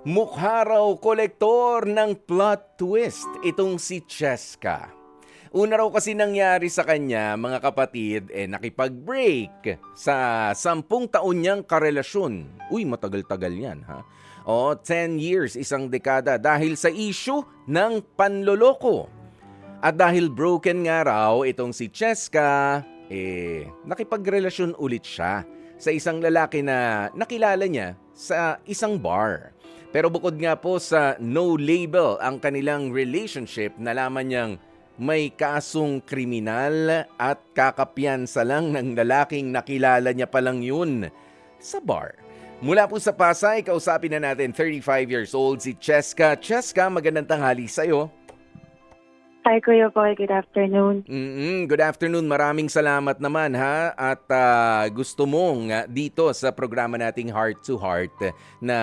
Mukha raw kolektor ng plot twist itong si Cheska. Una raw kasi nangyari sa kanya, mga kapatid, eh nakipag-break sa sampung taon niyang karelasyon. Uy, matagal-tagal yan, ha? O, 10 years, isang dekada dahil sa issue ng panloloko. At dahil broken nga raw itong si Cheska, eh, nakipagrelasyon ulit siya sa isang lalaki na nakilala niya sa isang bar. Pero bukod nga po sa no label ang kanilang relationship, nalaman niyang may kasong kriminal at kakapiyansa lang ng lalaking nakilala niya palang yun sa bar. Mula po sa Pasay, kausapin na natin 35 years old si Cheska. Cheska, magandang tanghali sa'yo. Hi, Kuya Boy. Good afternoon. mm Good afternoon. Maraming salamat naman ha. At ah, gusto mong ah, dito sa programa nating Heart to Heart na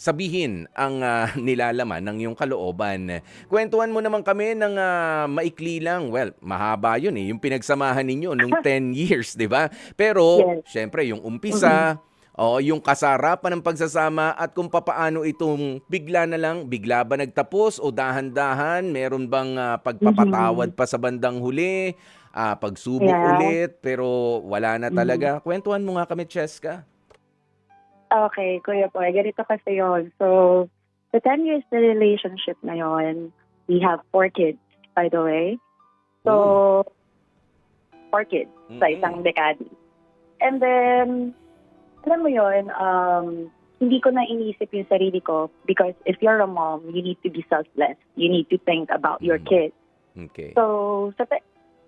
sabihin ang ah, nilalaman ng iyong kalooban. Kwentuhan mo naman kami ng ah, maikli lang. Well, mahaba yun eh. Yung pinagsamahan ninyo nung 10 years, di ba? Pero, Yes. syempre, yung umpisa, o yung kasarapan ng pagsasama at kung papaano itong bigla na lang, bigla ba nagtapos o dahan-dahan, meron bang ah, pagpapatawad pa sa bandang huli, ah, pagsubok Yeah. ulit, pero wala na talaga. Kwentuhan mo nga kami, Cheska. Okay, Kuya Boy. Ganito kasi yon. So, the 10 years na relationship na yon, we have four kids, by the way. So, four kids sa Mm-mm. isang dekade. And then, alam mo yon, um, hindi ko na inisip yung sarili ko because if you're a mom, you need to be selfless. You need to think about your Mm. kids. Okay. So, sa, te-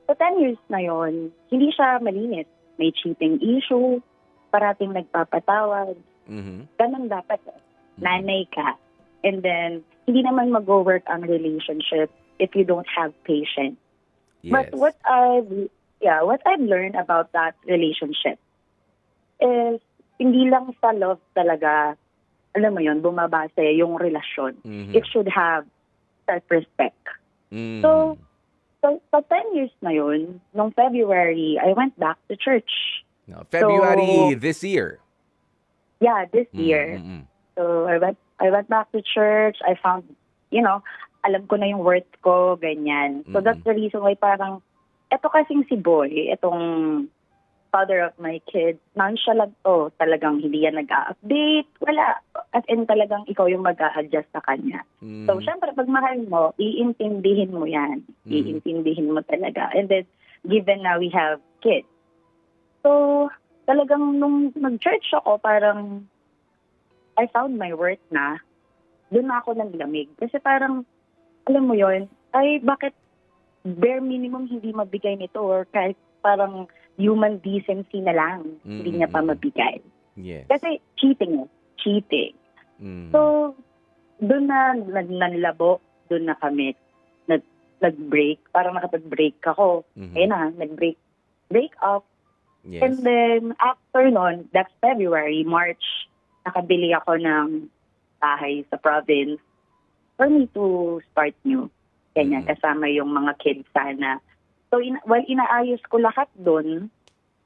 sa 10 years na yon, hindi siya malinis. May cheating issue, parating nagpapatawad. Mhm. Ganun dapat. eh. Nanay ka. And then, hindi naman mag-work ang relationship if you don't have patience. Yes. But what I've, yeah, what I've learned about that relationship is hindi lang sa love talaga, alam mo yon bumabase yung relasyon. Mhm. It should have self-respect. Mhm. So, So, sa 10 years na yun, nung February, I went back to church. No, February so- this year. Yeah, this Mm, year. mm, mm. So, I went, I went back to church. I found, you know, alam ko na yung worth ko, ganyan. So, Mm-mm. that's the reason why parang, eto kasing si Boy, itong father of my kids, nonchalant to. Talagang hindi yan nag-update. Wala. As in, talagang ikaw yung mag adjust sa kanya. Mhm. So, syempre, pag mahal mo, iintindihin mo yan. Mhm. Iintindihin mo talaga. And then, given na we have kids. So, talagang nung nag-church ako, parang I found my worth na. Doon na ako naglamig. Kasi parang, alam mo yon ay bakit bare minimum hindi mabigay nito or kahit parang human decency na lang hindi niya pa Mm-mm. mabigay. Yes. Kasi cheating eh. Cheating. Mhm. So, doon na nanlabo, doon na kami nag nag-break. Parang nakapag-break ako. Mhm. Ayun na, nag-break. Break up. Yes. And then, after nun, that's February, March, nakabili ako ng bahay sa province for me to start new. Ganyan, Mhm. kasama yung mga kids sana. So, in, while inaayos ko lahat doon,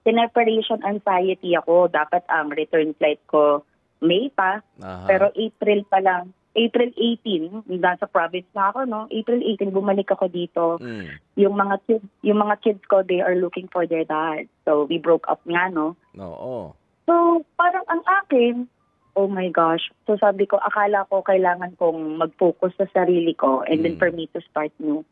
separation anxiety ako. Dapat ang return flight ko May pa, Aha. pero April pa lang. April 18, nasa province na ako, no? April 18, bumalik ako dito. Mm. Yung mga kids, yung mga kids ko, they are looking for their dad. So, we broke up nga, no? Oo. So, parang ang akin, oh my gosh. So, sabi ko, akala ko kailangan kong mag-focus sa sarili ko and then Mm. for me to start new.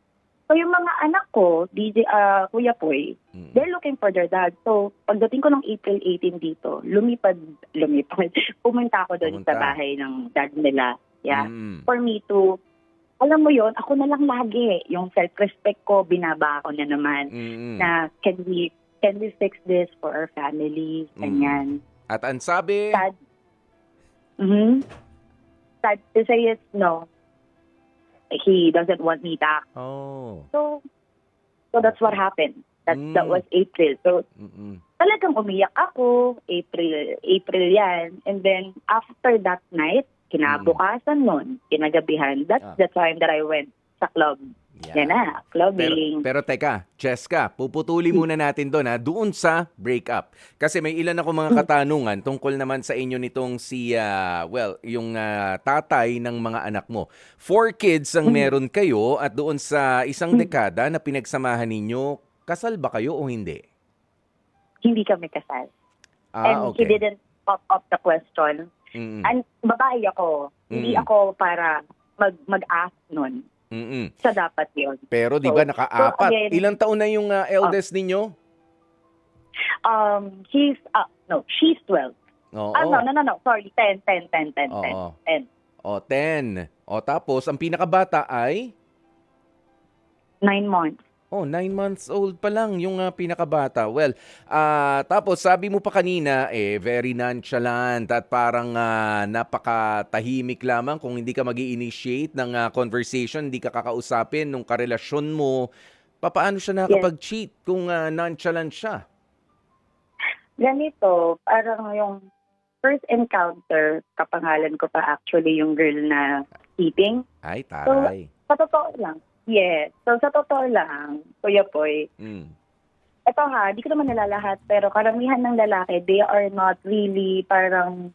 So, yung mga anak ko, DJ, ah, Kuya Poy, Mm. they're looking for their dad. So, pagdating ko ng April 18 dito, lumipad, lumipad, pumunta ako doon Pumunta. sa bahay ng dad nila. Yeah. Mm. For me to, alam mo yon ako na lang lagi. Yung self-respect ko, binaba ko na naman. Mm-mm. Na, can we, can we fix this for our family? Mm. Ganyan. At ang sabi, Sad. hmm Sad to say is no. He doesn't want me back. oh. So, so that's what happened. That, that Mm. was April. So, Mm-mm. talagang umiyak ako. April, April yan. And then, after that night, kinabukasan nun, kinagabihan, that's Ah. the time that I went sa club. Yan na, Pero, clubbing. pero teka, Cheska, puputuli Hmm. muna natin doon ha, doon sa breakup. Kasi may ilan ako Hmm. mga katanungan tungkol naman sa inyo nitong si, ah, well, yung ah, tatay ng mga anak mo. Four kids ang Hmm. meron kayo at doon sa isang dekada na pinagsamahan ninyo, kasal ba kayo o hindi? Hindi kami kasal. Ah, And he okay. didn't pop up the question. Mm-mm. And babae ako. Hindi Mm. ako para mag mag-ask nun. Mm-mm. Sa dapat yun. Pero di So- ba nakaapat? so again- Ilang taon na yung ah, eldest ninyo? Um, he's, uh, no, she's 12. Oo. Ah, no, no, no, no. Sorry, 10, 10, 10, 10, 10. Oo. 10. O, 10. O, tapos, ang pinakabata ay? Nine months. Oh, nine months old pa lang yung ah, pinakabata. Well, ah, tapos sabi mo pa kanina, eh, very nonchalant at parang ah, napakatahimik lamang kung hindi ka mag initiate ng ah, conversation, hindi ka kakausapin nung karelasyon mo. Papaano siya nakapag-cheat kung ah, nonchalant siya? Ganito, parang yung first encounter, kapangalan ko pa actually yung girl na keeping. Ay, taray. Sa totoo lang. Yes. So, sa totoo lang, Kuya Poy, Mm. ito ha, di ko naman nalalahat, pero karamihan ng lalaki, they are not really parang,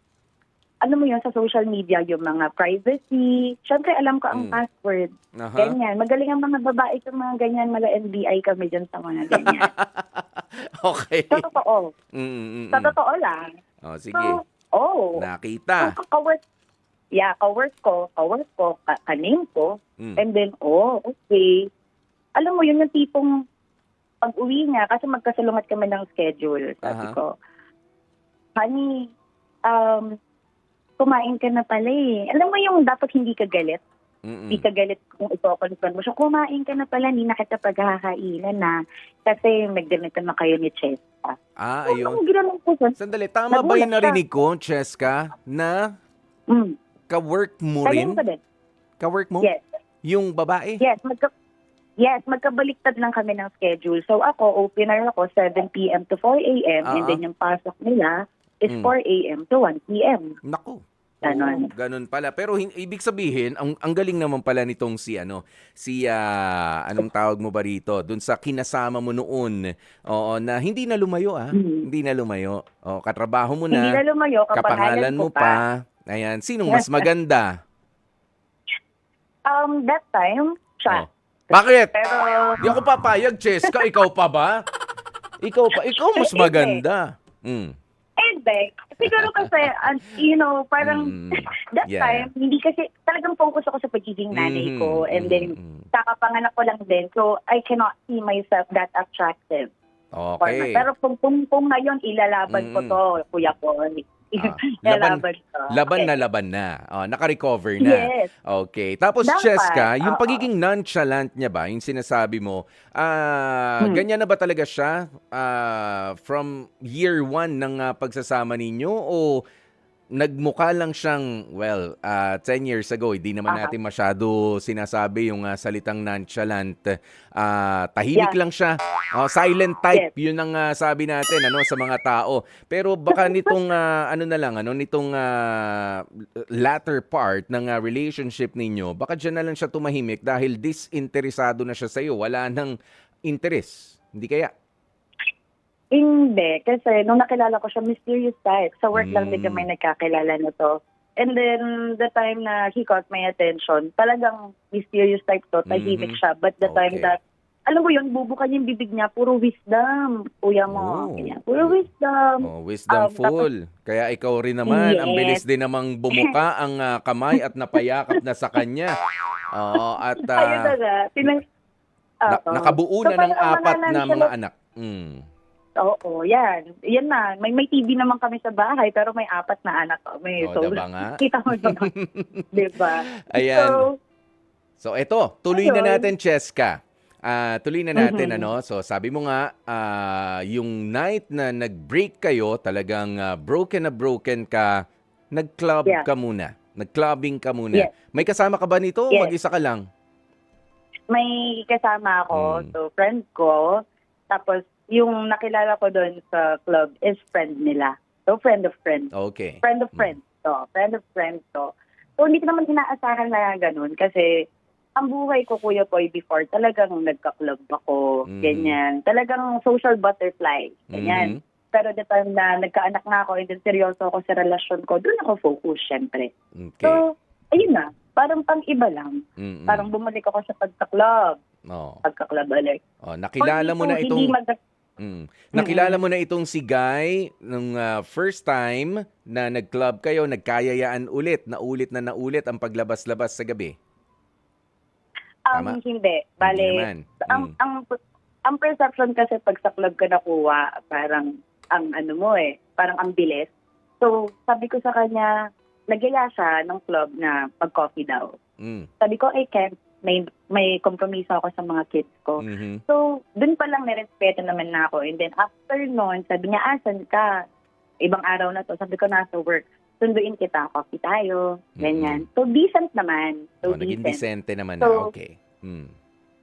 ano mo yun, sa social media, yung mga privacy. Siyempre, alam ko ang Mm. password. Aha. Ganyan. Magaling ang mga babae sa mga ganyan. Mala NBI kami dyan sa mga ganyan. okay. sa totoo. Mm, mm, mm. Sa totoo lang. Oh, sige. So, oh. Nakita. So, kawork, yeah, kawork ko, kawork ko, ka- kaname ko, Mm. and then, oh, okay. Alam mo, yun yung tipong pag uwi niya, kasi magkasalungat kami ng schedule, sabi Aha. ko, honey, um, kumain ka na pala eh. Alam mo yung dapat hindi ka galit, Mm-mm. hindi ka galit kung ito-confront mo siya, kumain ka na pala, hindi na kita pagkakainan na, kasi nagganito na kayo ni Chesta. Ah, ayun. Ano ginanon ko sa... Sandali, tama ba Nagulat yung ka. narinig ko, Cheska, na Mm. Ka-work mo rin? ka din? Ka-work mo? Yes. Yung babae? Yes, magka Yes, magkabaliktad lang kami ng schedule. So ako, opener ako 7 p.m. to 4 a.m. and Ah. then yung pasok nila is Mm. 4 a.m. to 1 p.m. Naku. Ganon. Oo, ganun pala. Pero hin- ibig sabihin, ang, ang galing naman pala nitong si ano, si ah, anong tawag mo ba rito? Doon sa kinasama mo noon. Oo, na hindi na lumayo ah. Mhm. Hindi na lumayo. O, katrabaho mo Hindi na na. lumayo, kapangalan kapangalan mo ko pa. pa. Ayan, sinong mas maganda? Um, that time, siya. Oh. Bakit? Pero, Di ako papayag, Cheska. Ikaw pa ba? Ikaw pa. Ikaw mas maganda. Mm. hindi. Siguro kasi, uh, you know, parang Mm, that yeah. time, hindi kasi, talagang focus ako sa pagiging nanay Mhm, ko. And then, mhm. kakapanganak ko lang din. So, I cannot see myself that attractive. Okay. Pero kung, kung, kung ngayon, ilalaban ko Mm. to, kuya ko. Ah, ilalaban ko. Laban Okay. na laban na. Oh, naka-recover na. Yes. Okay. Tapos, Dapat, Cheska, yung oo. pagiging nonchalant niya ba, yung sinasabi mo, ah, Hmm. ganyan na ba talaga siya ah, from year one ng ah, pagsasama ninyo? O nagmukha lang siyang, well, ah, 10 years ago, hindi naman Aha. natin masyado sinasabi yung ah, salitang nonchalant. Ah, tahimik Yeah. lang siya. Oh, silent type, yun ang ah, sabi natin ano sa mga tao. Pero baka nitong ah, ano na lang ano nitong ah, latter part ng ah, relationship ninyo, baka diyan na lang siya tumahimik dahil disinteresado na siya sa iyo, wala nang interest. Hindi kaya? Hindi, kasi nung nakilala ko siya, mysterious type. Sa work lang din Mm. kami nagkakilala nito. And then, the time na he caught my attention, talagang mysterious type to, tahimik Mhm. siya. But the time Okay. that, alam mo yun, bubukan yung bibig niya, puro wisdom. Kuya mo, Oh. ganyan. Puro wisdom. Oh, wisdomful. Kaya ikaw rin naman, ang Yes. bilis din namang bumuka ang ah, kamay at napayakap na sa kanya. Oo, at ah, Ayun na nga. Tinang, na- Oo. nakabuo So, na ng parang apat na mga siya anak. Mm. Oo, yan. Yan na. May, may TV naman kami sa bahay, pero may apat na anak kami. O, so, diba nga? kita mo naman. diba? Ayan. So, So eto, tuloy na Ayun. natin, Cheska. Ah, tuloy na natin Mhm. ano. So sabi mo nga ah, yung night na nag-break kayo, talagang ah, broken na broken ka, nag-club Yeah. ka muna. Nag-clubbing ka muna. Yes. May kasama ka ba nito o Yes. mag-isa ka lang? may kasama ako, Mm. so friend ko. Tapos, yung nakilala ko doon sa club is friend nila. So, friend of friend. Okay. Friend of Mm. friend to. Friend of friend to. So, hindi ko naman inaasahan na ganun kasi ang buhay ko, Kuya Boy, before, talagang nagka-club ako, Mhm. ganyan. Talagang social butterfly, ganyan. Mhm. Pero the time na nagkaanak na ako and then seryoso ako sa relasyon ko, doon ako focus, syempre. Okay. So, ayun na, parang pang-iba lang. Mm-mm. Parang bumalik ako sa pagka-club, Oo. pagka-club alert. Oh, nakilala mo na Hindi itong mag- Mm. Nakilala mo na itong si Guy nung ah, first time na nag-club kayo, nagkayayaan ulit, naulit na naulit ang paglabas-labas sa gabi. Tama? Um, hindi. Bale, Hindi naman. ang, Mm. ang, ang perception kasi pag sa club ka nakuha, parang ang ano mo eh, parang ang bilis. So, sabi ko sa kanya, nagyaya siya ng club na mag-coffee daw. Mm. Sabi ko, I can't. May, may kompromiso ako sa mga kids ko. Mhm. So, dun pa lang nirespeto naman na ako. And then after noon, sabi niya, asan ka? Ibang araw na to. Sabi ko, nasa work. Sunduin kita, coffee tayo. Ganyan. So, decent naman. Oh, So, naging decent. decente naman So, na. Okay. Mm.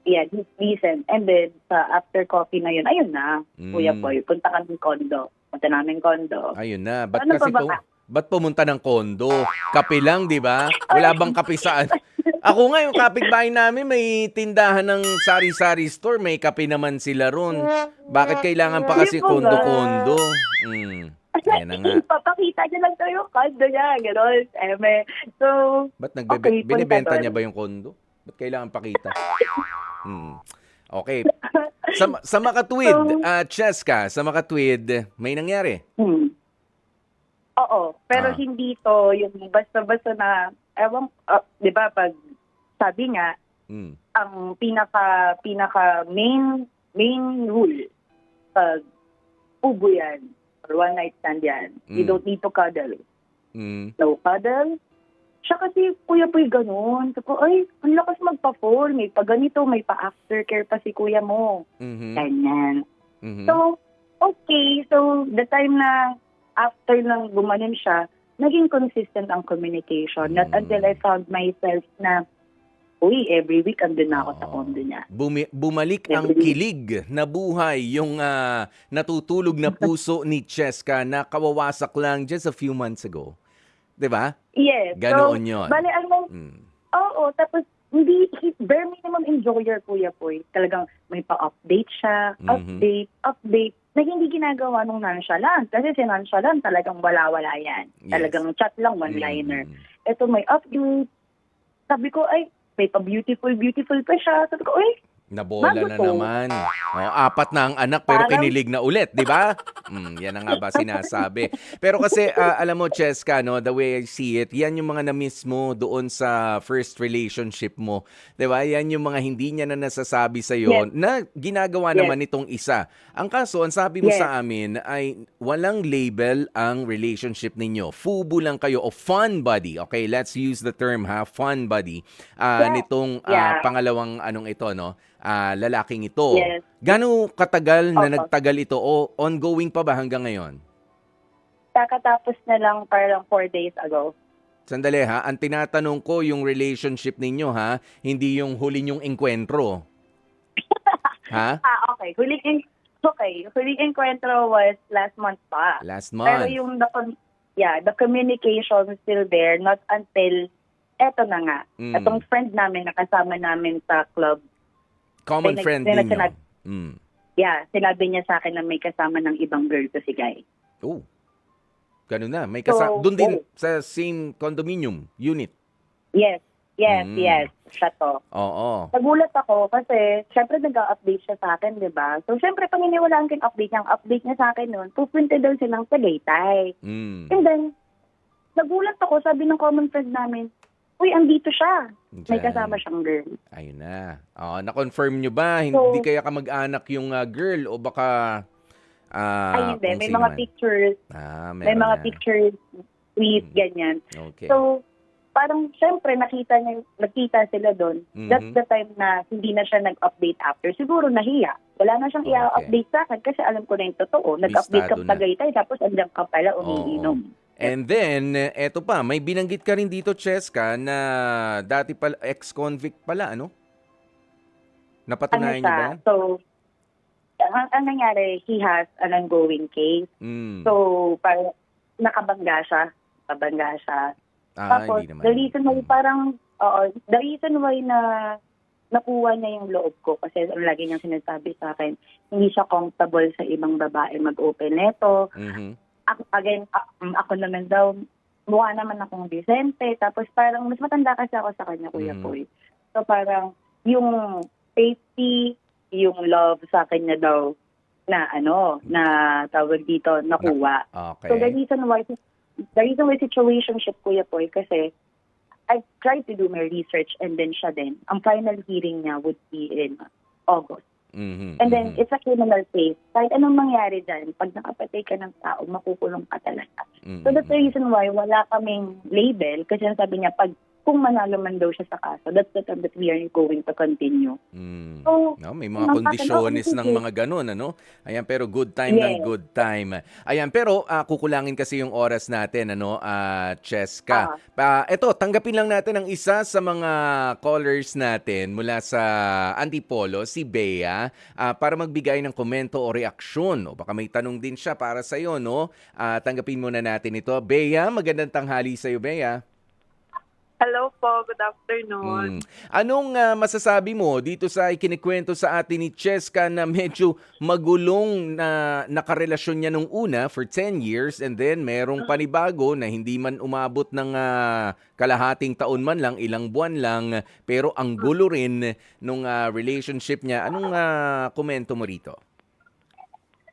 Yeah, decent. And then, sa after coffee na yun, ayun na, Kuya Mm. Boy, punta kami condo. Punta namin condo. Ayun na. Ba't Ano kasi po, ba? ba't pumunta ng kondo? Kape lang, di ba? Wala bang kape saan? Ako nga, yung kapitbahay namin, may tindahan ng sari-sari store. May kape naman sila ron. Bakit kailangan pa kasi Hindi po ba? kondo-kondo? Mm. Ayan na nga. Papakita niya lang tayo yung condo niya, gano'n. Eme. So, Ba't nagbe- Okay, punta binibenta doon. niya ba yung kondo? Ba't kailangan pakita? Hmm. Okay. Sa, sa Makatwid, So- ah, Cheska, sa Makatwid, may nangyari. hmm. Oo, pero Ah. hindi to yung basta-basta na, ewan, ah, di ba, pag sabi nga, Hmm. ang pinaka, pinaka main, main rule, pag ubo yan, or one night stand yan, you Mm. don't need to cuddle. Hmm. no cuddle. Siya kasi, kuya po'y ganun. Sabi ko, ay, ang lakas magpa-fall. May pa ganito, may pa-aftercare pa si kuya mo. Mhm. Ganyan. Mhm. So, okay. So, the time na after nang gumanon siya, naging consistent ang communication. Not Mm. until I found myself na, uy, every week andun na ako sa condo niya. Bumi- bumalik ang Every- kilig na buhay, yung ah, natutulog na puso ni Cheska na kawawasak lang just a few months ago. 'Di ba? Yes. Ganoon so, yun. Bale, ang Mm. Oo, tapos hindi, he, bare minimum enjoyer, Kuya Poy. Talagang may pa-update siya, Mhm. update, update, na hindi ginagawa nung nonchalant. Kasi si nonchalant talagang wala-wala yan. Yes. Talagang chat lang, one-liner. Mhm. Ito may update. Sabi ko, ay, may pa-beautiful, beautiful pa siya. Sabi ko, ay, Nabola Bago na naman. Oh, apat na ang anak pero Parang- kinilig na ulit, di ba? Mm, yan ang nga ba sinasabi. Pero kasi ah, alam mo Cheska, no, the way I see it, yan yung mga na-miss mo doon sa first relationship mo. 'Di ba? Yan yung mga hindi niya na nasasabi sa iyo Yes. na ginagawa Yes. naman itong isa. Ang kaso, ang sabi mo Yes. sa amin ay walang label ang relationship ninyo. Fubo lang kayo o fun buddy. Okay, let's use the term ha, fun buddy. Ah, Yeah. nitong ah, Yeah. pangalawang anong ito, no? Ah, lalaking ito. Yes. Gano'ng katagal na Opo. nagtagal ito o ongoing pa ba hanggang ngayon? kakatapos na lang parang four days ago. Sandali ha, ang tinatanong ko yung relationship ninyo ha, hindi yung huli nyong enkwentro. ha? Ah, okay. Huling, en- okay. Huling encuentro was last month pa. Last Pero month. yung the com- yeah, the communication is still there not until eto na nga. Mm. Itong friend namin na kasama namin sa club. Common Pinag- friend pinag- ninyo. pinag- Mm. Yeah, sinabi niya sa akin na may kasama ng ibang girl to si Guy. Oh. Ganun na. May kasa- So, doon din oh. sa same condominium unit. Yes, yes, Mm. yes. Siya to. Oo. Nagulat ako kasi syempre nag-update siya sa akin, di ba? So syempre paniniwalaan ko yung update niya. Ang update niya sa akin noon, pupunta daw silang Tagaytay. Mm. And then, nagulat ako, sabi ng common friend namin, uy, andito siya. May Diyan. kasama siyang girl. Ayun na. Oo, na-confirm nyo ba? Hindi So- kaya kamag-anak yung ah, girl o baka ah, Ay, hindi. May mga man? pictures. Ah, May mga na. pictures, tweet, Mm. ganyan. Okay. So, parang syempre nakita niya, nagkita sila doon. Mhm. That's the time na hindi na siya nag-update after. Siguro nahiya. Wala na siyang Okay. i-update sa akin kasi alam ko na yung totoo. Nag-update ka. Tagaytay tapos andyan ka pala umiinom. And then, eh, eto pa, may binanggit ka rin dito, Cheska, na dati pala, ex-convict pala, ano? Ano Napatunayan niyo ba? So, ang, ang nangyari, he has an ongoing case. Mm. So, parang nakabangga siya. Nakabangga siya. ah, Tapos, hindi naman. the reason why parang Oo, the reason why na nakuha niya yung loob ko kasi ang lagi niyang sinasabi sa akin, hindi siya comfortable sa ibang babae mag-open neto. Mhm. Ako, again, um, ako naman daw, mukha naman akong decente. Tapos parang mas matanda kasi ako sa kanya, Kuya Mhm. Poy. So parang yung safety, yung love sa kanya daw na ano, na tawag dito, nakuha. Okay. So the reason why the reason why situationship Kuya Poy kasi I tried to do my research and then siya din. Ang final hearing niya would be in August. Mhm, And then mhm. it's a criminal case. Kahit anong mangyari dyan, pag nakapatay ka ng tao, makukulong ka talaga. Mhm, So that's the mhm. reason why wala kaming label kasi sabi niya pag kung manalo man daw siya sa kaso, that's the time that we are going to continue. Mm. So, No, may mga kondisyones ng mga ganun, ano? Ayan, pero good time ng Yes. good time. Ayan, pero ah, kukulangin kasi yung oras natin, ano, ah, Cheska. Pa, eto, tanggapin lang natin ang isa sa mga callers natin mula sa Antipolo, si Bea, ah, para magbigay ng komento o reaksyon. O baka may tanong din siya para sa iyo, no? Ah, tanggapin muna natin ito. Bea, magandang tanghali sa iyo, Bea. Hello po, good afternoon. Mm. Anong ah, masasabi mo dito sa ikinikwento sa atin ni Cheska na medyo magulong na nakarelasyon niya nung una for 10 years and then merong panibago na hindi man umabot ng ah, kalahating taon man lang, ilang buwan lang, pero ang gulo rin nung ah, relationship niya. Anong ah, komento mo rito?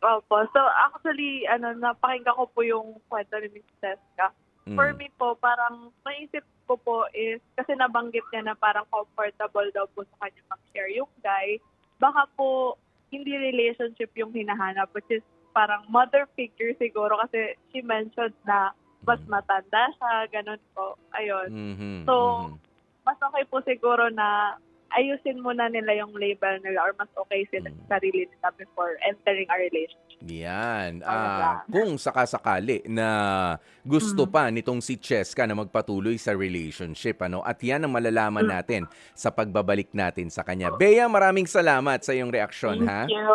Opo. So actually, ano, napakinggan ko po yung kwento ni Miss Teska. Mm. For me po, parang naisip ko po is, kasi nabanggit niya na parang comfortable daw po sa kanya mag-share yung guy. Baka po, hindi relationship yung hinahanap, which is parang mother figure siguro kasi she mentioned na mas matanda siya, ganun po. Ayun. Mhm, So, mhm. mas okay po siguro na ayusin muna nila yung label nila or mas okay sila Mm. sa sarili nila before entering a relationship. Yan. Talaga. kung sakasakali na gusto Mm. pa nitong si Cheska na magpatuloy sa relationship ano at yan ang malalaman Mm. natin sa pagbabalik natin sa kanya. Bea, maraming salamat sa iyong reaksyon ha. Thank you.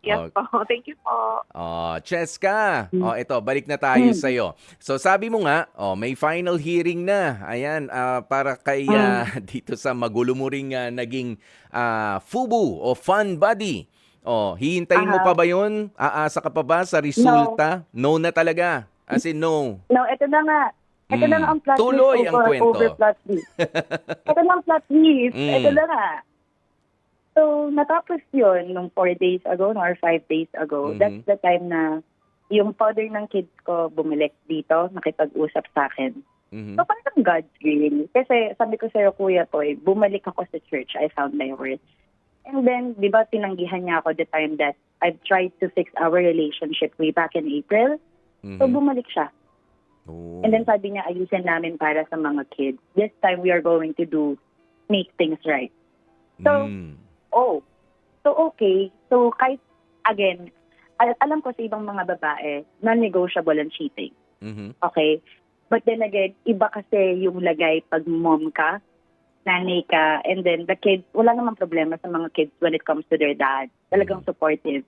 Yes Okay. po. Thank you po. Oh, Cheska. Mm. Oh, ito, balik na tayo Mm. sa iyo. So sabi mo nga, oh, may final hearing na. Ayan, ah, para kay Mm. ah, dito sa magulo mo ring ah, naging ah, FUBU o fun buddy. Oh, hihintayin mo Aha. pa ba 'yon? Aasa ka pa ba sa resulta? No, na talaga. As in no. No, ito na nga. Ito Mm. na nga ang plot Tuloy twist ang over, kwento. over plot twist. ito na ang plot twist. Mm. Ito na nga. So, natapos yun nung four days ago no, or five days ago. Mhm. That's the time na yung father ng kids ko bumalik dito, nakipag-usap sa akin. Mhm. So, parang God's will. Kasi sabi ko sa'yo, Kuya Toy, bumalik ako sa church. I found my worth. And then, di ba, tinanggihan niya ako the time that I've tried to fix our relationship way back in April. So, Mhm. bumalik siya. Oh. And then sabi niya, ayusin namin para sa mga kids. This time, we are going to do, make things right. so- Mm. Oh, so okay. So kahit, again, al- alam ko sa ibang mga babae, non-negotiable ang cheating. Mhm. Okay? But then again, iba kasi yung lagay pag mom ka, nanay ka, and then the kids, wala namang problema sa mga kids when it comes to their dad. Talagang supportive.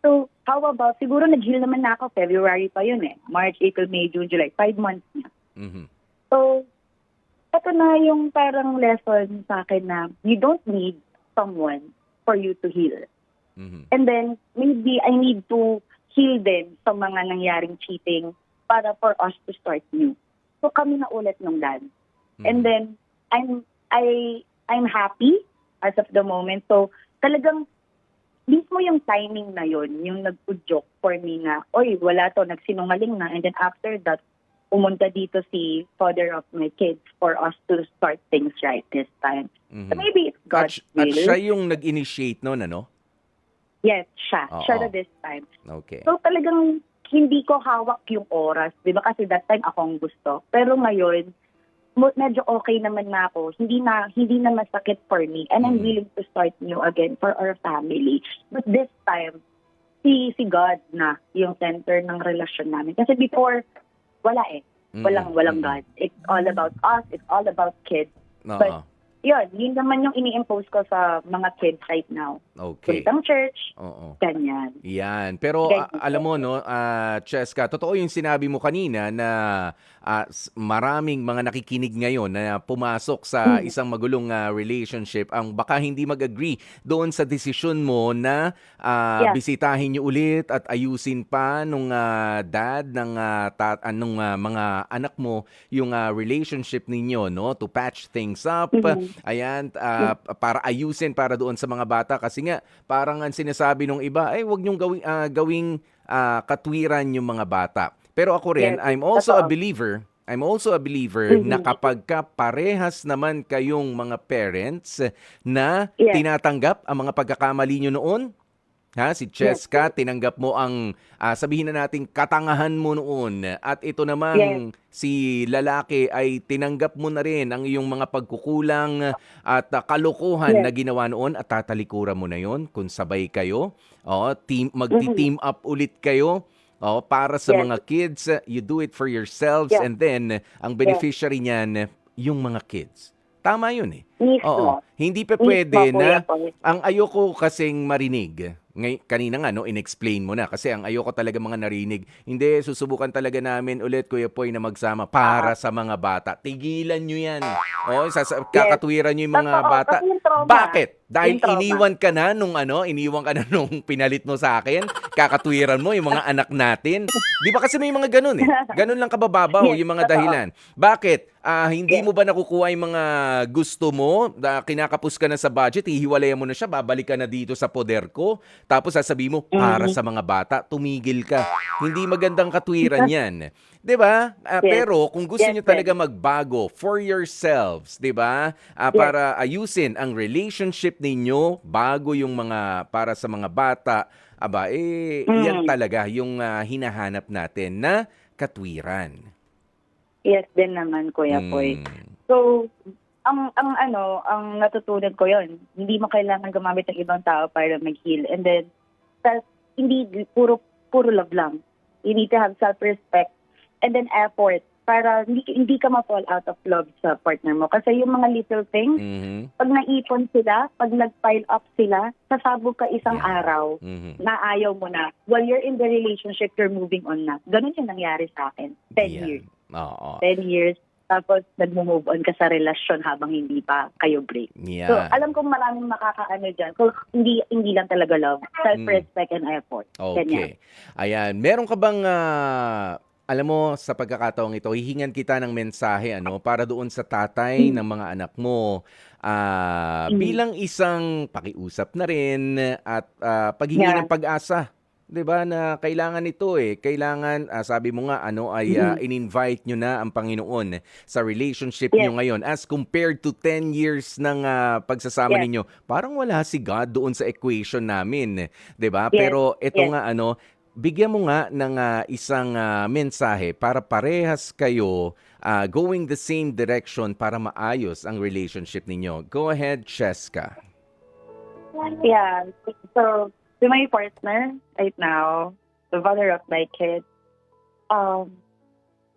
So, how about, siguro nag-heal naman na ako, February pa yun eh. March, April, May, June, July, five months na. Mhm. So, ito na yung parang lesson sa akin na you don't need someone for you to heal. Mhm. And then, maybe I need to heal din sa mga nangyaring cheating para for us to start new. So, kami na ulit nung dad. And Mhm. then, I'm, I, I'm happy as of the moment. So, talagang, mismo yung timing na yon yung nag-joke for me na, oy, wala to, nagsinungaling na. And then after that, pumunta dito si father of my kids for us to start things right this time. Mhm. So maybe it's At, God's at will. siya yung nag-initiate noon, ano? Yes, siya. Oo. Siya na this time. Okay. So talagang hindi ko hawak yung oras. Di ba kasi that time ako ang gusto. Pero ngayon, medyo okay naman na ako. Hindi na hindi na masakit for me. And I'm Mm. willing to start new again for our family. But this time, si si God na yung center ng relasyon namin. Kasi before, wala eh. Walang Mhm. walang. God. It's all about us. It's all about kids. Oo. But- Yun, yun naman yung ini-impose ko sa mga kids right now. Okay. Puntang church, Oo. ganyan. Yan. Pero Ganyan. a- alam mo no, ah, Cheska, totoo yung sinabi mo kanina na s- maraming mga nakikinig ngayon na pumasok sa Mm. isang magulong ah, relationship ang baka hindi mag-agree doon sa desisyon mo na ah, Yeah. bisitahin niyo ulit at ayusin pa nung ah, dad ng ah, tat- nung ah, mga anak mo yung ah, relationship ninyo no to patch things up Mhm. ayan ah, para ayusin para doon sa mga bata kasi nga parang ang sinasabi nung iba ay wag niyong gawing ah, gawing ah, katwiran yung mga bata pero ako rin Yes, I'm also a believer I'm also a believer Mhm. na kapag ka parehas naman kayong mga parents na Yes. tinatanggap ang mga pagkakamali nyo noon, ha, si Cheska, tinanggap mo ang, ah, sabihin na natin, katangahan mo noon. At ito namang si lalaki ay tinanggap mo na rin ang iyong mga pagkukulang at ah, kalokohan Yes. na ginawa noon at tatalikuran mo na yon kung sabay kayo. O, team, magti-team up ulit kayo. O, para sa Yes. mga kids, you do it for yourselves Yes. and then ang beneficiary niyan yung mga kids. Tama yun eh. Mismo. Oo. Hindi pa Mismo, pwede na Kuya Boy. ang ayoko kasing marinig. Ngay, kanina nga, no, in-explain mo na. Kasi ang ayoko talaga mga narinig. Hindi, susubukan talaga namin ulit, Kuya Poy, na magsama para sa mga bata. Tigilan nyo yan. O, sasa- kakatwiran nyo yung mga Totoo, bata. kasi yung trauma. Bakit? Dahil Yung trauma. iniwan ka na nung ano, iniwan ka na nung pinalit mo sa akin, kakatwiran mo yung mga anak natin. Di ba kasi may mga ganun eh. Ganun lang kabababaw Yes, yung mga totoo. dahilan. Bakit? Ah, hindi Yes. mo ba nakukuha yung mga gusto mo? Da, kinakapos ka na sa budget, hihiwalayan mo na siya, babalik ka na dito sa poder ko. Tapos sasabihin mo, para Mhm. sa mga bata, tumigil ka. Hindi magandang katwiran yan. 'Di ba? Ah, Yes. Pero kung gusto Yes, niyo talaga magbago for yourselves, 'di ba? Ah, Yes. para ayusin ang relationship ninyo bago yung mga para sa mga bata, aba eh Mm. yan talaga yung ah, hinahanap natin na katwiran. Yes din naman, Kuya. Mm. So, ang ang ano, ang natutunan ko 'yon. Hindi mo kailangan gumamit ng ibang tao para mag-heal. And then tas, hindi puro puro love lang. You need to have self-respect and then effort para hindi, hindi ka ma-fall out of love sa partner mo. Kasi yung mga little things, Mhm. pag naipon sila, pag nag-pile up sila, sasabog ka isang Yeah. araw Mhm. na ayaw mo na. While you're in the relationship, you're moving on na. Ganun yung nangyari sa akin. 10 Yan. years. Oo. 10 years. Tapos nag-move on ka sa relasyon habang hindi pa kayo break. Yeah. So, alam kong maraming makakaano dyan. So, hindi, hindi lang talaga love. Self-respect and effort. Okay. Ganyan. Ayan, meron ka bang ah, alam mo sa pagkakataong ito, hihingan kita ng mensahe ano para doon sa tatay Mm. ng mga anak mo ah, Mm. bilang isang pakiusap na rin at ah, paghingi Yeah. ng pag-asa. 'Di ba na kailangan ito eh. Kailangan ah, sabi mo nga ano ay ah, Mm. in-invite nyo na ang Panginoon sa relationship Yes. nyo ngayon as compared to 10 years ng ah, pagsasama Yes. ninyo. Parang wala si God doon sa equation namin, 'di ba? Yes. Pero ito Yes. nga ano, bigyan mo nga ng ah, isang ah, mensahe para parehas kayo ah, going the same direction para maayos ang relationship ninyo. Go ahead, Cheska. Yeah. So, to my partner right now, the father of my kids, um,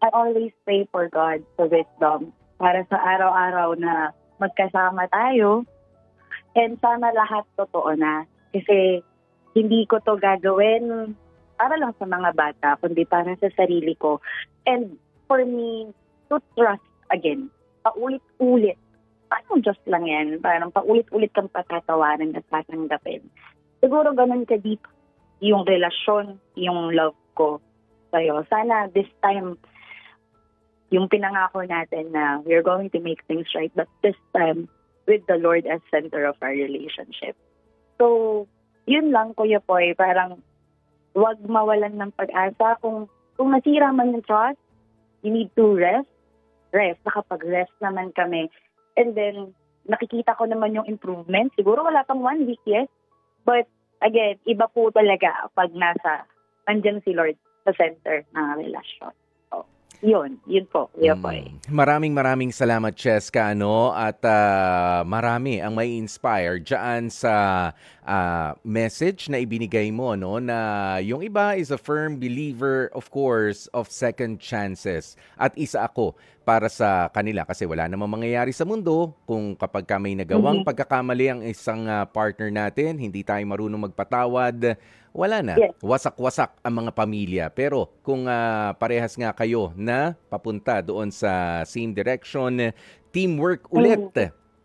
I always pray for God for wisdom para sa araw-araw na magkasama tayo. And sana lahat totoo na. Kasi hindi ko to gagawin para lang sa mga bata, kundi para sa sarili ko. And for me, to trust again, paulit-ulit. Parang just lang yan. Parang paulit-ulit kang patatawanan at tatanggapin. Siguro ganun ka deep yung relasyon, yung love ko sa'yo. Sana this time, yung pinangako natin na we're going to make things right, but this time, with the Lord as center of our relationship. So, yun lang, Kuya Poy, parang wag mawalan ng pag-asa. Kung, kung nasira man yung trust, you need to rest. Rest. Nakapag-rest naman kami. And then, nakikita ko naman yung improvement. Siguro wala pang one week, yes. But, again, iba po talaga pag nasa, nandyan si Lord sa center ng relasyon. Yun. Yun po, Kuya Poy. Mm. Maraming maraming salamat, Cheska, ano? At ah, marami ang may inspire dyan sa ah, message na ibinigay mo, no? Na yung iba is a firm believer, of course, of second chances. At isa ako para sa kanila kasi wala namang mangyayari sa mundo kung kapag ka may nagawang Mhm. pagkakamali ang isang ah, partner natin, hindi tayo marunong magpatawad, wala na. Yes. Wasak-wasak ang mga pamilya. Pero kung ah, parehas nga kayo na papunta doon sa same direction, teamwork ulit.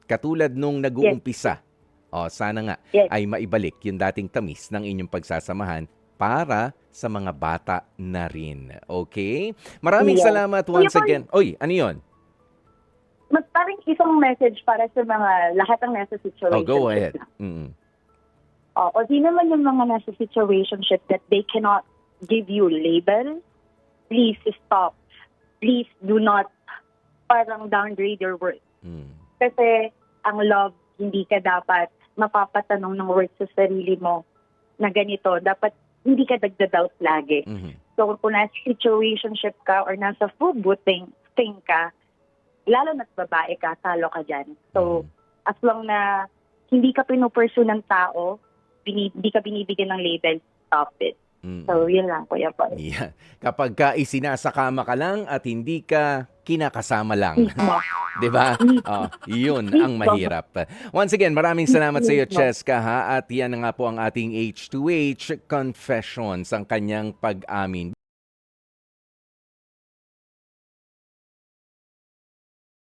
Katulad nung nag-uumpisa. O, sana nga Yes. ay maibalik yung dating tamis ng inyong pagsasamahan para sa mga bata na rin. Okay? Maraming Yes. salamat once Kuya again. Oy, ano yun? Mas parang isang message para sa mga lahat ng nasa situation. Oh, go ahead. Mm. O, o di naman yung mga nasa situationship that they cannot give you label, please stop. Please do not parang downgrade your worth. Mm. Kasi ang love, hindi ka dapat mapapatanong ng words sa sarili mo na ganito. Dapat hindi ka dagda-doubt lagi. Mhm. So kung nasa situationship ka or nasa full booting thing ka, lalo na't babae ka, talo ka dyan. So, Mm. as long na hindi ka pinupursue ng tao, bini- hindi ka binibigyan ng label, stop it. Mm. So, yun lang, Kuya Paul. Yeah. Kapag ka isinasakama ka lang at hindi ka kinakasama lang. 'Di ba? Oh, 'yun ang mahirap. Once again, maraming salamat sa iyo, Cheska ha. At yan na nga po ang ating H2H confessions, ang kanyang pag-amin.